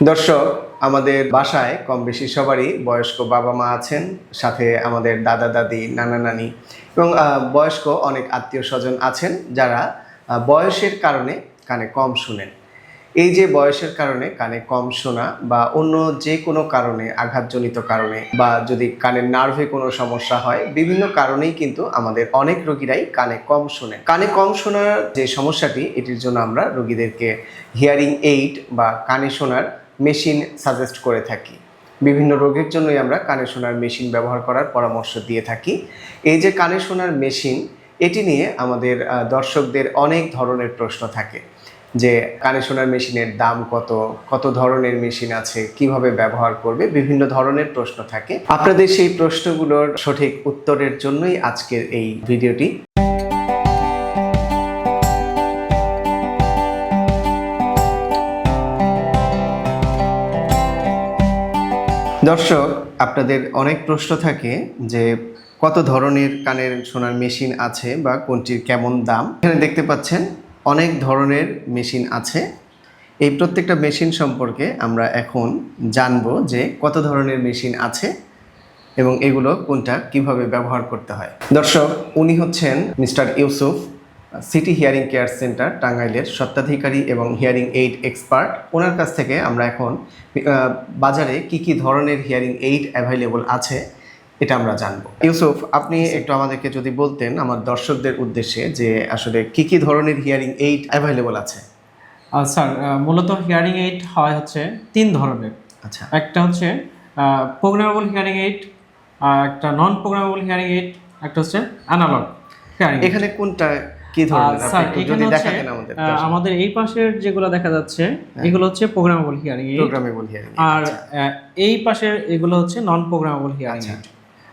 দর্শক, আমাদের বাসায় কম বেশি সবারই বয়স্ক বাবা মা আছেন, সাথে আমাদের দাদা, দাদি, নানা, নানি এবং বয়স্ক অনেক আত্মীয় স্বজন আছেন যারা বয়সের কারণে কানে কম শুনেন। এই যে বয়সের কারণে কানে কম শোনা বা অন্য যে কোনো কারণে, আঘাতজনিত কারণে বা যদি কানের নার্ভে কোনো সমস্যা হয়, বিভিন্ন কারণেই কিন্তু আমাদের অনেক রোগীরাই কানে কম শোনেন। কানে কম শোনার যে সমস্যাটি, এটির জন্য আমরা রোগীদেরকে হিয়ারিং এইড বা কানে শোনার মেশিন সাজেস্ট করে থাকি। বিভিন্ন রোগের জন্যই আমরা কানে শোনার মেশিন ব্যবহার করার পরামর্শ দিয়ে থাকি। এই যে কানে শোনার মেশিন, এটি নিয়ে আমাদের দর্শকদের অনেক ধরনের প্রশ্ন থাকে। যে কানে শোনার মেশিনের দাম কত কত ধরনের মেশিন আছে, কীভাবে ব্যবহার করবে, বিভিন্ন ধরনের প্রশ্ন থাকে। আপনাদের সেই প্রশ্নগুলোর সঠিক উত্তরের জন্যই আজকের এই ভিডিওটি। দর্শক, আপনাদের অনেক প্রশ্ন থাকে যে কত ধরনের কানের শোনার মেশিন আছে বা কোনটির কেমন দাম? এখানে দেখতে পাচ্ছেন অনেক ধরনের মেশিন আছে। এই প্রত্যেকটা মেশিন সম্পর্কে আমরা এখন জানব যে কত ধরনের মেশিন আছে এবং এগুলো কোনটা কীভাবে ব্যবহার করতে হয়। দর্শক, উনি হচ্ছেন mister Yusuf. City hearing care centre টাঙ্গাইলের স্বত্বাধিকারী এবং হিয়ারিং এইড এক্সপার্ট। ওনার কাছ থেকে আমরা এখন বাজারে কি কি ধরনের হিয়ারিং এইড অ্যাভেলেবল আছে এটা আমরা জানব। ইউসুফ আপনি একটু আমাদেরকে যদি বলতেন আমার দর্শকদের উদ্দেশ্যে যে আসলে কি কি ধরনের হিয়ারিং এইড অ্যাভেলেবল আছে। স্যার মূলত হিয়ারিং এইড হয় হচ্ছে তিন ধরনের। আচ্ছা। একটা হচ্ছে প্রোগ্রামেবল হিয়ারিং এইড একটা নন প্রোগ্রামেবল হিয়ারিং এইড একটা হচ্ছে অ্যানালগ হিয়ারিং এখানে কোনটা কি ধরনের স্যার এখানে দেখাতেন আমাদের আমাদের এই পাশের যেগুলো দেখা যাচ্ছে এগুলো হচ্ছে প্রোগ্রামেবল হিয়ারিং প্রোগ্রামেবল হিয়ারিং আর এই পাশের এগুলো হচ্ছে নন প্রোগ্রামেবল হিয়ারিং আচ্ছা।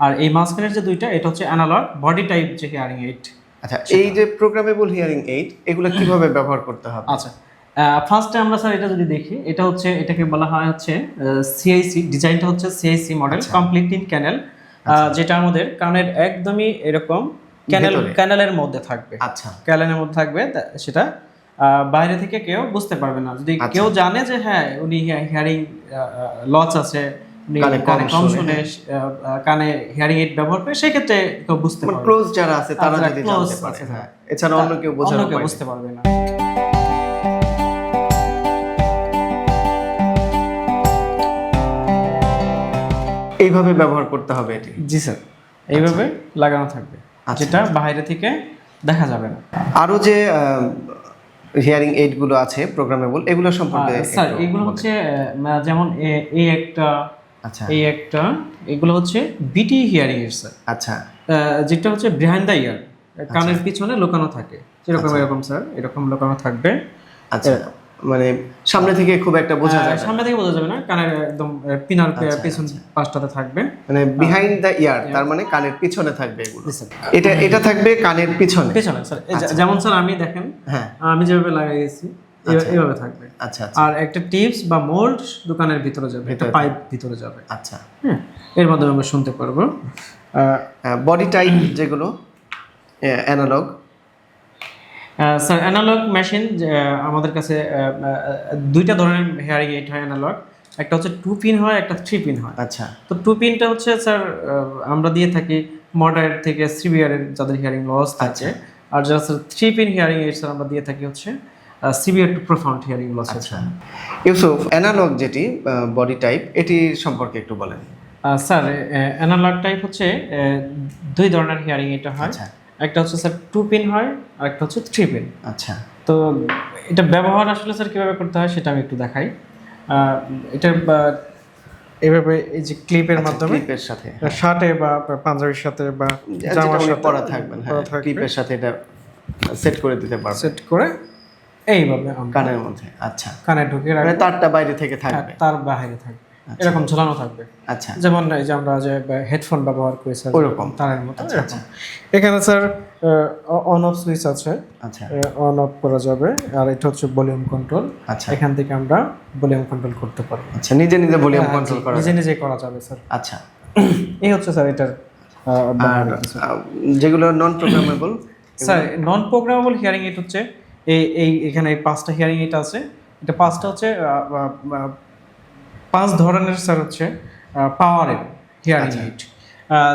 আর এই মাঝখানের যে দুইটা এটা হচ্ছে অ্যানালগ বডি টাইপ যে হিয়ারিং এইড আচ্ছা এই যে প্রোগ্রামেবল হিয়ারিং এইড এগুলো কীভাবে ব্যবহার করতে হবে? আচ্ছা ফার্স্টে আমরা স্যার এটা যদি দেখি এটা হচ্ছে এটাকে বলা হয় হচ্ছে সিআইসি ডিজাইনটা হচ্ছে সিআইসি মডেল আচ্ছা। কমপ্লিট ইন ক্যানেল যেটা আমাদের কানের একদমই এরকম ক্যানেল ক্যানেলের মধ্যে থাকবে। আচ্ছা। ক্যানেলের মধ্যে থাকবে সেটা বাইরে থেকে কেউ বুঝতে পারবে না। যদি আচ্ছা। কেউ জানে যে হ্যাঁ উনি হিয়ারিং লস আছে কানে কম শোনে, কানে হিয়ারিং এইড ব্যবহার করে সেক্ষেত্রে কেউ বুঝতে পারবে। ক্লোজ যারা আছে তারা যদি জানতে পারে হ্যাঁ। এছাড়া অন্য কেউ বুঝতে পারবে না। এইভাবে ব্যবহার করতে হবে এটি। জি স্যার। এইভাবে লাগানো থাকবে। আচ্ছা। যেটা বাইরে থেকে দেখা যাবে না। আরও যে হিয়ারিং এইডগুলো আছে প্রোগ্রামেবল এগুলো সম্পর্কে স্যার এগুলো হচ্ছে যেমন এ- এই একটা আচ্ছা। এই একটা এগুলো হচ্ছে বিটি হিয়ারিং এর স্যার আচ্ছা। যেটা হচ্ছে বিহাইন্ড দ্য ইয়ার কানের পিছনে লুকানো থাকে। যেরকম আচ্ছা। এরকম স্যার এরকম লুকানো থাকবে। আচ্ছা। মানে সামনে থেকে খুব একটা বোঝা যায় সামনে থেকে বোঝা যাবে না কানের একদম পিনার আচ্ছা, পেছন পাশটাতে থাকবে মানে বিহাইন্ড দ্য ইয়ার তার মানে কানের পিছনে থাকবে এগুলো। এটা এটা থাকবে কানের পিছনে। পেছনে স্যার যেমন স্যার আমি দেখেন হ্যাঁ। আমি যেভাবে লাগিয়েছি এ- এইভাবে থাকবে। আচ্ছা আচ্ছা। আর একটা টিপস বা মোল্ড দোকানের ভিতরে যাবে একটা পাইপ ভিতরে যাবে। আচ্ছা। হ্যাঁ এর মাধ্যমে আমরা শুনতে পারব। বডি টাইপ যেগুলো অ্যানালগ স্যার অ্যানালগ মেশিন আমাদের কাছে দুইটা ধরনের হেয়ারিং এইড হয় অ্যানালগ একটা হচ্ছে টু পিন হয় একটা থ্রি পিন হয়। আচ্ছা। তো টু পিনটা হচ্ছে স্যার আমরা দিয়ে থাকি মডারেট থেকে সিভিয়ারের যাদের হিয়ারিং লস আছে। আর যারা sir three pin hearing aid sir আমরা দিয়ে থাকি হচ্ছে severe to profound hearing loss আচ্ছা। ইউসুফ অ্যানালগ যেটি বডি টাইপ এটি সম্পর্কে একটু বলেন। স্যার অ্যানালগ টাইপ হচ্ছে দুই ধরনের হিয়ারিং এটা হয়। আচ্ছা। একটা হচ্ছে স্যার টু পিন হয় আর একটা হচ্ছে থ্রি পিন আচ্ছা। তো এটা ব্যবহার আসলে স্যার কীভাবে করতে হয় সেটা আমি একটু দেখাই। এটা এভাবে এই যে ক্লিপের মাধ্যমে ক্লিপের সাথে শার্টে বা পাঞ্জাবির সাথে বা জামার সাথে পরা থাকবেন হ্যাঁ ক্লিপের সাথে এটা সেট করে দিতে পারবেন। সেট করে এইভাবে কানের মধ্যে আচ্ছা। কানে ঢুকে মানে রাখব তারটা বাইরে থেকে থাকবে। তার বাইরে থাকবে। এরকম ঝোলানো থাকবে। আচ্ছা। যেমন এই যে আমরা যে হেডফোন ব্যবহার করি স্যার ওরকম। তারের মতো আচ্ছা, এরকম। এখানে স্যার অন অফ সুইচ আছে। আচ্ছা। অন অফ করা যাবে। আর এটা হচ্ছে ভলিউম কন্ট্রোল আচ্ছা। এখান থেকে আমরা ভলিউম কন্ট্রোল করতে পারব। আচ্ছা নিজে নিজে ভলিউম হ্যাঁ, কন্ট্রোল করা নিজে নিজে করা যাবে স্যার আচ্ছা। এই হচ্ছে স্যার এটার আর যেগুলো non programmable sir non programmable hearing aid হচ্ছে এই এই এখানে এই পাঁচটা হিয়ারিং এইড আছে। এটা পাঁচটা হচ্ছে পাঁচ ধরনের স্যার হচ্ছে পাওয়ারের হিয়ারিং আচ্ছা। এইড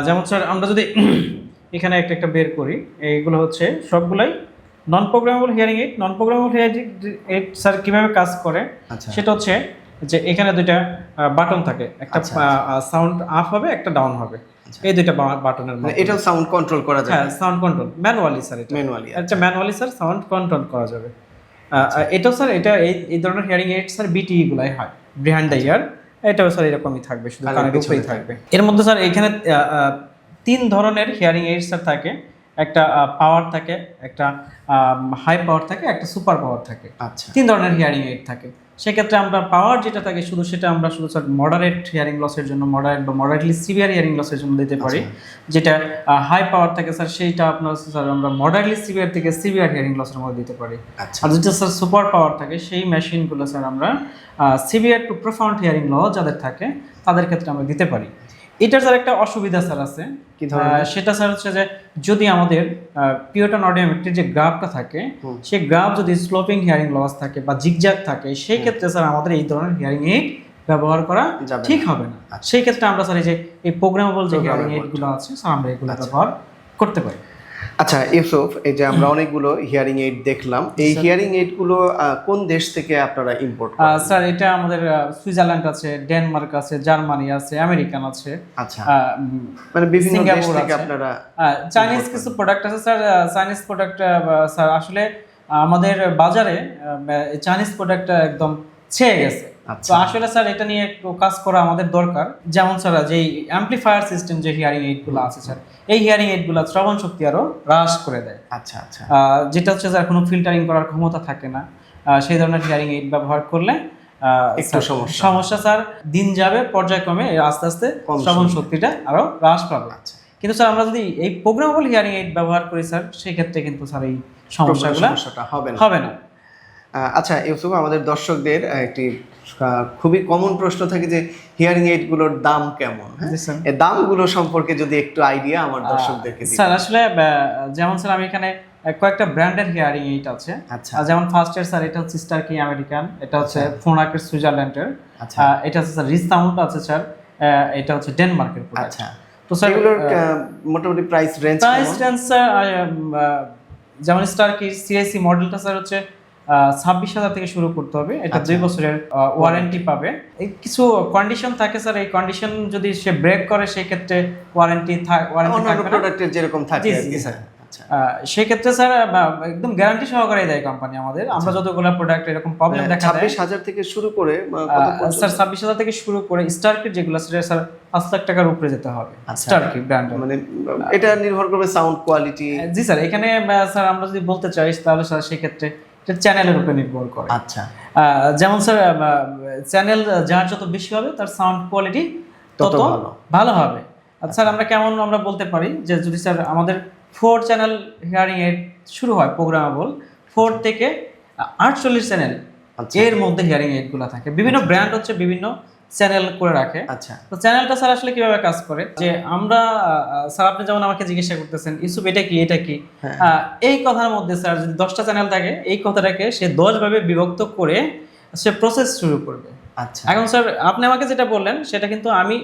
যেমন স্যার আমরা যদি এখানে একটা একটা বের করি এইগুলো হচ্ছে সবগুলাই non programmable hearing aid non programmable hearing aid sir কীভাবে কাজ করে? আচ্ছা। সেটা হচ্ছে যে এখানে দুইটা বাটন থাকে। একটা আচ্ছা, সাউন্ড আপ হবে একটা ডাউন হবে। আচ্ছা। এই দুইটা বাটনের মানে এটাও সাউন্ড কন্ট্রোল করা যায় হ্যাঁ সাউন্ড কন্ট্রোল ম্যানুয়ালি স্যার এটা। ম্যানুয়ালি আচ্ছা। ম্যানুয়ালি স্যার সাউন্ড কন্ট্রোল করা যাবে। আহ, এটাও স্যার এটা এই এই ধরনের হিয়ারিং এইড স্যার বিটি গুলাই হয় বিহাইন্ড দ্য ইয়ার এটাও স্যার এরকমই থাকবে শুধু কানের কিছুই উপরেই থাকবে। এর মধ্যে স্যার এখানে তিন ধরনের হিয়ারিং এইড স্যার থাকে। একটা পাওয়ার থাকে একটা হাই পাওয়ার থাকে একটা সুপার পাওয়ার থাকে। আচ্ছা। তিন ধরনের হিয়ারিং এইড থাকে। সেক্ষেত্রে আমরা পাওয়ার যেটা থাকে শুধু সেটা আমরা শুধু স্যার মডারেট হিয়ারিং লসের জন্য মডারেট বা মডারেটলি সিভিয়ার হিয়ারিং লসের জন্য দিতে পারি। যেটা হাই পাওয়ার থাকে স্যার সেইটা আপনার স্যার আমরা মডারেটলি সিভিয়ার থেকে সিভিয়ার হিয়ারিং লসের মধ্যে দিতে পারি। আচ্ছা। আর যেটা স্যার সুপার পাওয়ার থাকে সেই মেশিনগুলো স্যার আমরা severe to profound hearing loss যাদের থাকে তাদের ক্ষেত্রে আমরা দিতে পারি। এটার স্যার একটা অসুবিধা স্যার আছে। কি? সেটা স্যার হচ্ছে যে যদি আমাদের পিওটন অডিওমেট্রির যে গ্রাফটা থাকে সে সেই গ্রাফ যদি স্লোপিং হিয়ারিং লস থাকে বা জিগজ্যাগ থাকে সেই ক্ষেত্রে স্যার আমাদের এই ধরনের হিয়ারিং এইড ব্যবহার করা ঠিক হবে না। আচ্ছা। সেই ক্ষেত্রে আমরা স্যার এই যে এই প্রোগ্রামেবল যে হিয়ারিং এইডগুলো আছে স্যার আমরা এগুলো আচ্ছা। ব্যবহার করতে পারি। আচ্ছা ইউসুফ এই যে আমরা অনেকগুলো হিয়ারিং এইড দেখলাম। এই হিয়ারিং এইডগুলো কোন দেশ থেকে আপনারা ইম্পোর্ট স্যার এটা আমাদের সুইজারল্যান্ড আছে ডেনমার্ক আছে জার্মানি আছে আমেরিকান আছে। আচ্ছা। মানে বিভিন্ন দেশ থেকে আপনারা চাইনিজ কিছু প্রোডাক্ট আছে স্যার চাইনিজ প্রোডাক্ট স্যার আসলে আমাদের বাজারে চাইনিজ প্রোডাক্ট একদম ছেয়ে গেছে। আচ্ছা। তো আসলে স্যার এটা নিয়ে একটু কাজ করা আমাদের দরকার। যেমন স্যার যে অ্যাম্পলিফায়ার সিস্টেম যে হিয়ারিং এইডগুলো আছে স্যার এই হিয়ারিং এইডগুলো শ্রবণ শক্তি আরও হ্রাস করে দেয়। আচ্ছা আচ্ছা। যেটা হচ্ছে স্যার কোনো ফিল্টারিং করার ক্ষমতা থাকে না। সেই ধরনের হিয়ারিং এইড ব্যবহার করলে একটু সমস্যা। সমস্যা স্যার দিন যাবে পর্যায়ক্রমে আস্তে আস্তে শ্রবণ শক্তিটা আরও হ্রাস পাবে। আচ্ছা। কিন্তু স্যার আমরা যদি এই প্রোগ্রামেবল হিয়ারিং এইড ব্যবহার করি স্যার সেই ক্ষেত্রে কিন্তু স্যার এই সমস্যাগুলো হবে না। হবে না। আহ, আচ্ছা ইউসুফ আমাদের দর্শকদের একটি খুবই কমন প্রশ্ন থাকে যে হিয়ারিং এইডগুলোর দাম কেমন? হ্যাঁ? এই দামগুলো সম্পর্কে যদি একটু আইডিয়া আমার দর্শকদেরকে স্যার আসলে যেমন স্যার আমি এখানে কয়েকটা ব্র্যান্ডের হিয়ারিং এইড আছে। আচ্ছা। যেমন ফার্স্ট ইয়ার স্যার এটা হচ্ছে স্টার কি আমেরিকান এটা হচ্ছে ফোনাকের সুইজারল্যান্ডের আচ্ছা। এটা হচ্ছে স্যার রিস সাউন্ড আছে স্যার। এটা হচ্ছে ডেনমার্কের প্রোডাক্ট আচ্ছা। তো স্যার এগুলোর মোটামুটি price range price range sir যেমন স্টার কি সিআইসি মডেলটা স্যার হচ্ছে ছাব্বিশ হাজার থেকে শুরু করতে হবে। এটা আচ্ছা। দুই বছরের ওয়ারেন্টি পাবে। এই কিছু কন্ডিশন থাকে স্যার এই কন্ডিশন যদি সে ব্রেক করে সেই ক্ষেত্রে ওয়ারেন্টি অন্যান্য প্রোডাক্টের যেরকম থাকে স্যার। আচ্ছা। সেক্ষেত্রে স্যার একদম গ্যারান্টি সহকারে দেয় কোম্পানি আমাদের। আমরা যতগুলো প্রোডাক্ট এরকম প্রবলেম দেখা দেয়। ছাব্বিশ হাজার থেকে শুরু করে? স্যার ছাব্বিশ হাজার থেকে শুরু করে স্টার কিট যেগুলো সেটা স্যার পাঁচ লাখ টাকার উপরে যেতে হবে। আচ্ছা। স্টার কিট ব্র্যান্ড মানে এটা নির্ভর করবে সাউন্ড কোয়ালিটি জি স্যার এখানে স্যার আমরা যদি বলতে চাই তাহলে স্যার সেক্ষেত্রে চ্যানেলের উপর নির্ভর করে। আচ্ছা। যেমন স্যার চ্যানেল যার যত বেশি হবে তার সাউন্ড কোয়ালিটি তত ভালো। হবে। আচ্ছা স্যার আমরা কেমন আমরা বলতে পারি যে যদি স্যার আমাদের ফোর চ্যানেল হিয়ারিং এর শুরু হয় প্রোগ্রামেবল ফোর থেকে আটচল্লিশ চ্যানেল আচ্ছা। এর মধ্যে হিয়ারিং এইডগুলো থাকে। বিভিন্ন ব্র্যান্ড হচ্ছে বিভিন্ন চ্যানেল করে রাখে। আচ্ছা। তো চ্যানেলটা স্যার আসলে কীভাবে কাজ করে? যে আমরা স্যার আপনি যেমন আমাকে জিজ্ঞাসা করতেছেন ইউসুফ এটা কি এটা কি? হ্যাঁ। এই কথার মধ্যে স্যার যদি দশটা চ্যানেল থাকে এই কথাটাকে সে দশ ভাবে বিভক্ত করে সে প্রসেস শুরু করবে। আচ্ছা। এখন স্যার আপনি আমাকে যেটা বললেন সেটা কিন্তু আমি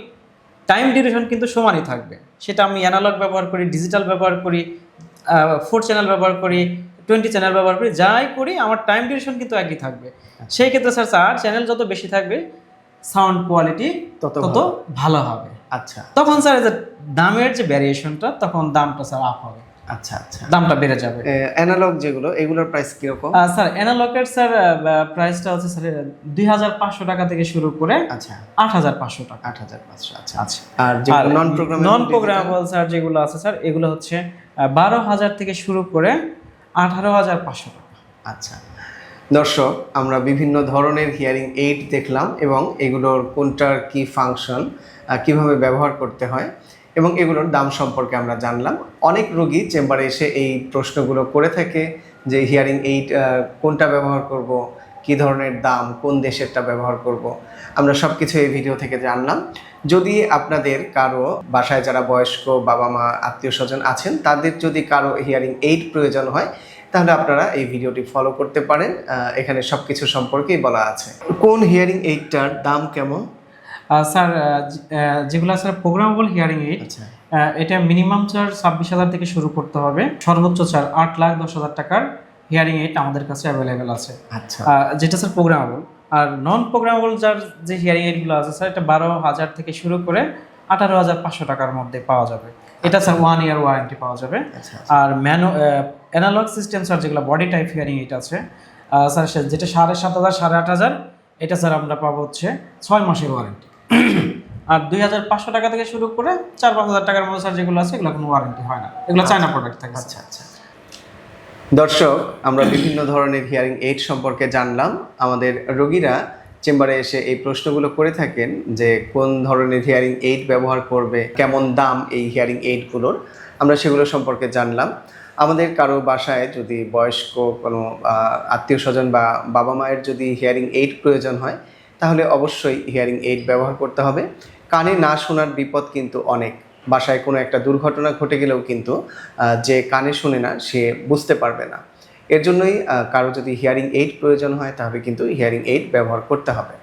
টাইম ডিউরেশন কিন্তু সমানই থাকবে। সেটা আমি অ্যানালগ ব্যবহার করি ডিজিটাল ব্যবহার করি ফোর চ্যানেল ব্যবহার করি টোয়েন্টি চ্যানেল ব্যবহার করি যাই করি আমার টাইম ডিউরেশন কিন্তু একই থাকবে। সেই ক্ষেত্রে স্যার স্যার চ্যানেল যত বেশি থাকবে সাউন্ড কোয়ালিটি তত ভালো। হবে। আচ্ছা। তখন স্যার যে দামের যে ভ্যারিয়েশনটা তখন দামটা স্যার আপ হবে। আচ্ছা আচ্ছা। দামটা বেড়ে যাবে। অ্যানালগ যেগুলো এগুলোর প্রাইস কীরকম? স্যার অ্যানালগের স্যার প্রাইসটা হচ্ছে স্যার দুই হাজার পাঁচশো টাকা থেকে শুরু করে আচ্ছা। আট হাজার পাঁচশো টাকা। আট হাজার পাঁচশো আচ্ছা আচ্ছা। আর non program non programmable sir যেগুলো আছে স্যার এগুলো হচ্ছে বারো হাজার থেকে শুরু করে আঠারো হাজার পাঁচশো টাকা। আচ্ছা। দর্শক, আমরা বিভিন্ন ধরনের হিয়ারিং এইড দেখলাম এবং এগুলোর কোনটার কি ফাংশন কীভাবে ব্যবহার করতে হয় এবং এগুলোর দাম সম্পর্কে আমরা জানলাম। অনেক রোগী চেম্বারে এসে এই প্রশ্নগুলো করে থাকে যে হিয়ারিং এইড কোনটা ব্যবহার করব, কি ধরনের দাম, কোন দেশেরটা ব্যবহার করব। আমরা সব কিছু এই ভিডিও থেকে জানলাম। যদি আপনাদের কারও বাসায় যারা বয়স্ক বাবা মা আত্মীয় স্বজন আছেন, তাদের যদি কারও হিয়ারিং এইড প্রয়োজন হয় তাহলে আপনারা এই ভিডিওটি ফলো করতে পারেন। এখানে সব কিছু সম্পর্কেই বলা আছে। কোন হিয়ারিং এইডটার দাম কেমন? স্যার যেগুলো স্যার প্রোগ্রামেবল হিয়ারিং এইড এটা মিনিমাম চার্জ ছাব্বিশ হাজার থেকে শুরু করতে হবে। সর্বোচ্চ চার্জ আট লাখ দশ হাজার টাকার হিয়ারিং এইড আমাদের কাছে অ্যাভেলেবেল আছে। আচ্ছা। যেটা স্যার প্রোগ্রামেবল আর নন প্রোগ্রামেবল যার যে হিয়ারিং এইডগুলো আছে স্যার এটা বারো হাজার থেকে শুরু করে আঠারো হাজার পাঁচশো টাকার মধ্যে পাওয়া যাবে। এটা স্যার ওয়ান ইয়ার ওয়ারেন্টি পাওয়া যাবে। আচ্ছা আর ম্যানো অ্যানালগ সিস্টেম স্যার যেগুলো বডি টাইপ হিয়ারিং এটা আছে। স্যার যেটা সাড়ে সাত হাজার সাড়ে আট হাজার এটা স্যার আমরা পাবো হচ্ছে ছয় মাসের ওয়ারেন্টি আর দুই হাজার পাঁচশো টাকা থেকে শুরু করে চার পাঁচ হাজার টাকার মধ্যে স্যার যেগুলো আছে এগুলো কোনো ওয়ারেন্টি হয় না। এগুলো চায়না প্রোডাক্ট থাকে আচ্ছা আচ্ছা। দর্শক আমরা বিভিন্ন ধরনের হিয়ারিং এইড সম্পর্কে জানলাম। আমাদের রোগীরা চেম্বারে এসে এই প্রশ্নগুলো করে থাকেন যে কোন ধরনের হিয়ারিং এইড ব্যবহার করবে, কেমন দাম এই হিয়ারিং এইডগুলোর আমরা সেগুলো সম্পর্কে জানলাম। আমাদের কারও বাসায় যদি বয়স্ক কোনো আত্মীয় স্বজন বা বাবা মায়ের যদি হিয়ারিং এইড প্রয়োজন হয়, তাহলে অবশ্যই হিয়ারিং এইড ব্যবহার করতে হবে। কানে না শোনার বিপদ কিন্তু অনেক। বাসায় কোনো একটা দুর্ঘটনা ঘটে গেলেও কিন্তু যে কানে শুনে না, সে বুঝতে পারবে না। এর জন্যই কারও যদি হিয়ারিং এইড প্রয়োজন হয়, তাহলে কিন্তু হিয়ারিং এইড ব্যবহার করতে হবে।